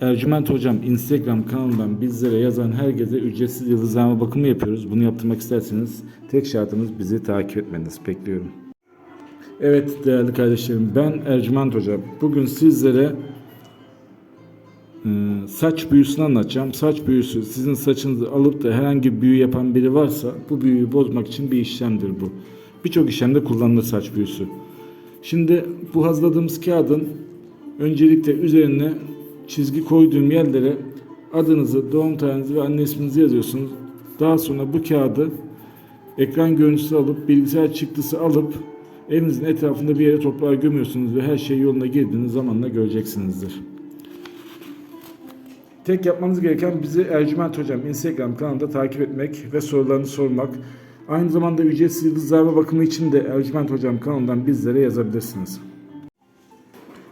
Ercüment Hocam Instagram kanalından bizlere yazan herkese ücretsiz yıldızlama bakımı yapıyoruz. Bunu yaptırmak isterseniz tek şartımız bizi takip etmeniz. Bekliyorum. Evet değerli kardeşlerim ben Ercüment Hocam. Bugün sizlere e, saç büyüsünü anlatacağım. Saç büyüsü sizin saçınızı alıp da herhangi bir büyü yapan biri varsa bu büyüyü bozmak için bir işlemdir bu. Birçok işlemde kullanılır saç büyüsü. Şimdi bu hazırladığımız kağıdın öncelikle üzerine çizgi koyduğum yerlere adınızı, doğum tarihinizi ve anne isminizi yazıyorsunuz. Daha sonra bu kağıdı ekran görüntüsü alıp bilgisayar çıktısı alıp evinizin etrafında bir yere toprağa gömüyorsunuz ve her şey yoluna girdiğiniz zamanla göreceksinizdir. Tek yapmanız gereken bizi Ercüment Hocam Instagram kanalında takip etmek ve sorularını sormak. Aynı zamanda ücretsiz yıldızlarla bakımı için de Ercüment Hocam kanalından bizlere yazabilirsiniz.